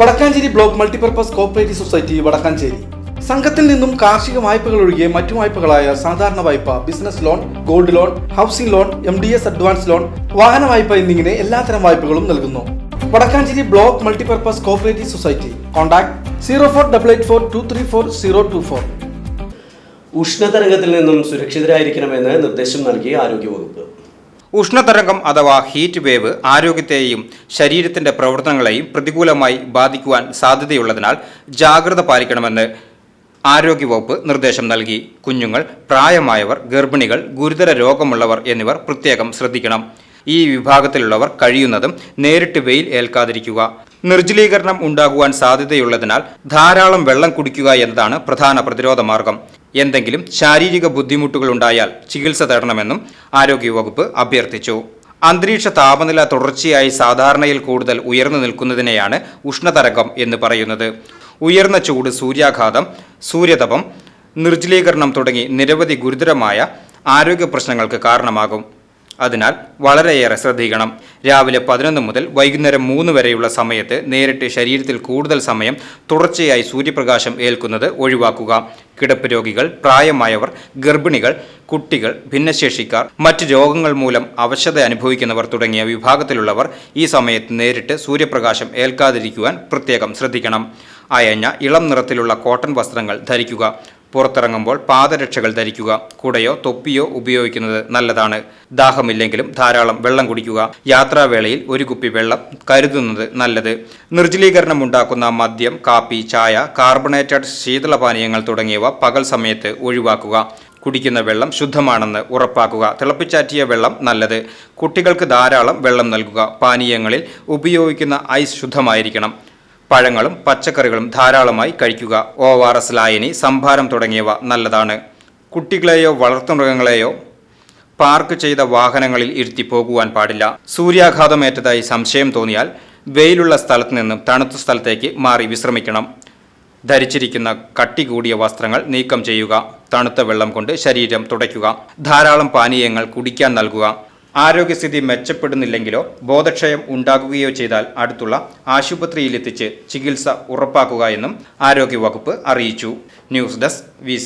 Vadakkanchery block multipurpose cooperative society Vadakkanchery. സംഘത്തിൽ നിന്നും കാർഷിക വായ്പകൾ ഒഴികെ മറ്റു വായ്പകളായ സാധാരണ വായ്പ business loan gold loan housing loan M D S advance loan വാഹന വായ്പ എന്നിങ്ങനെ എല്ലാത്തരം വായ്പകളും നൽകുന്നു. Vadakkanchery block multipurpose cooperative society. Contact zero four double eight four two three four zero two four. ഉഷ്ണതരംഗത്തിൽ നിന്നും സുരക്ഷിതരായിരിക്കണമെന്ന് നിർദ്ദേശം നൽകി ആരോഗ്യവകുപ്പ്. ഉഷ്ണതരംഗം അഥവാ ഹീറ്റ് വേവ് ആരോഗ്യത്തെയും ശരീരത്തിന്റെ പ്രവർത്തനങ്ങളെയും പ്രതികൂലമായി ബാധിക്കുവാൻ സാധ്യതയുള്ളതിനാൽ ജാഗ്രത പാലിക്കണമെന്ന് ആരോഗ്യവകുപ്പ് നിർദ്ദേശം നൽകി. കുഞ്ഞുങ്ങൾ പ്രായമായവർ ഗർഭിണികൾ ഗുരുതര രോഗമുള്ളവർ എന്നിവർ പ്രത്യേകം ശ്രദ്ധിക്കണം. ഈ വിഭാഗത്തിലുള്ളവർ കഴിയുന്നതും നേരിട്ട് വെയിൽ ഏൽക്കാതിരിക്കുക. നിർജലീകരണം ഉണ്ടാകുവാൻ സാധ്യതയുള്ളതിനാൽ ധാരാളം വെള്ളം കുടിക്കുക എന്നതാണ് പ്രധാന പ്രതിരോധ മാർഗം. എന്തെങ്കിലും ശാരീരിക ബുദ്ധിമുട്ടുകൾ ഉണ്ടായാൽ ചികിത്സ തേടണമെന്നും ആരോഗ്യവകുപ്പ് അഭ്യർത്ഥിച്ചു. അന്തരീക്ഷ താപനില തുടർച്ചയായി സാധാരണയിൽ കൂടുതൽ ഉയർന്നു നിൽക്കുന്നതിനെയാണ് ഉഷ്ണതരംഗം എന്ന് പറയുന്നത്. ഉയർന്ന ചൂട് സൂര്യാഘാതം സൂര്യതപം നിർജലീകരണം തുടങ്ങി നിരവധി ഗുരുതരമായ ആരോഗ്യ പ്രശ്നങ്ങൾക്ക് കാരണമാകും. അതിനാൽ വളരെയേറെ ശ്രദ്ധിക്കണം. രാവിലെ പതിനൊന്ന് മുതൽ വൈകുന്നേരം മൂന്ന് വരെയുള്ള സമയത്ത് നേരിട്ട് ശരീരത്തിൽ കൂടുതൽ സമയം തുടർച്ചയായി സൂര്യപ്രകാശം ഏൽക്കുന്നത് ഒഴിവാക്കുക. കിടപ്പ് രോഗികൾ പ്രായമായവർ ഗർഭിണികൾ കുട്ടികൾ ഭിന്നശേഷിക്കാർ മറ്റ് രോഗങ്ങൾ മൂലം അവശത അനുഭവിക്കുന്നവർ തുടങ്ങിയ വിഭാഗത്തിലുള്ളവർ ഈ സമയത്ത് നേരിട്ട് സൂര്യപ്രകാശം ഏൽക്കാതിരിക്കുവാൻ പ്രത്യേകം ശ്രദ്ധിക്കണം. അയഞ്ഞ ഇളം നിറത്തിലുള്ള കോട്ടൺ വസ്ത്രങ്ങൾ ധരിക്കുക. പുറത്തിറങ്ങുമ്പോൾ പാദരക്ഷകൾ ധരിക്കുക. കുടയോ തൊപ്പിയോ ഉപയോഗിക്കുന്നത് നല്ലതാണ്. ദാഹമില്ലെങ്കിലും ധാരാളം വെള്ളം കുടിക്കുക. യാത്രാവേളയിൽ ഒരു കുപ്പി വെള്ളം കരുതുന്നത് നല്ലത്. നിർജലീകരണം ഉണ്ടാക്കുന്ന മദ്യം കാപ്പി ചായ കാർബണേറ്റഡ് ശീതളപാനീയങ്ങൾ തുടങ്ങിയവ പകൽ സമയത്ത് ഒഴിവാക്കുക. കുടിക്കുന്ന വെള്ളം ശുദ്ധമാണെന്ന് ഉറപ്പാക്കുക. തിളപ്പിച്ചാറ്റിയ വെള്ളം നല്ലത്. കുട്ടികൾക്ക് ധാരാളം വെള്ളം നൽകുക. പാനീയങ്ങളിൽ ഉപയോഗിക്കുന്ന ഐസ് ശുദ്ധമായിരിക്കണം. പഴങ്ങളും പച്ചക്കറികളും ധാരാളമായി കഴിക്കുക. ഒ ആർ എസ് ലായനി സംഭാരം തുടങ്ങിയവ നല്ലതാണ്. കുട്ടികളെയോ വളർത്തുമൃഗങ്ങളെയോ പാർക്ക് ചെയ്ത വാഹനങ്ങളിൽ ഇരുത്തി പോകുവാൻ പാടില്ല. സൂര്യാഘാതമേറ്റതായി സംശയം തോന്നിയാൽ വെയിലുള്ള സ്ഥലത്ത് നിന്നും തണുത്ത സ്ഥലത്തേക്ക് മാറി വിശ്രമിക്കണം. ധരിച്ചിരിക്കുന്ന കട്ടി കൂടിയ വസ്ത്രങ്ങൾ നീക്കം ചെയ്യുക. തണുത്ത വെള്ളം കൊണ്ട് ശരീരം തുടയ്ക്കുക. ധാരാളം പാനീയങ്ങൾ കുടിക്കാൻ നൽകുക. ആരോഗ്യസ്ഥിതി മെച്ചപ്പെടുന്നില്ലെങ്കിലോ ബോധക്ഷയം ഉണ്ടാകുകയോ ചെയ്താൽ അടുത്തുള്ള ആശുപത്രിയിലെത്തിച്ച് ചികിത്സ ഉറപ്പാക്കുക എന്നും ആരോഗ്യവകുപ്പ് അറിയിച്ചു. News desk V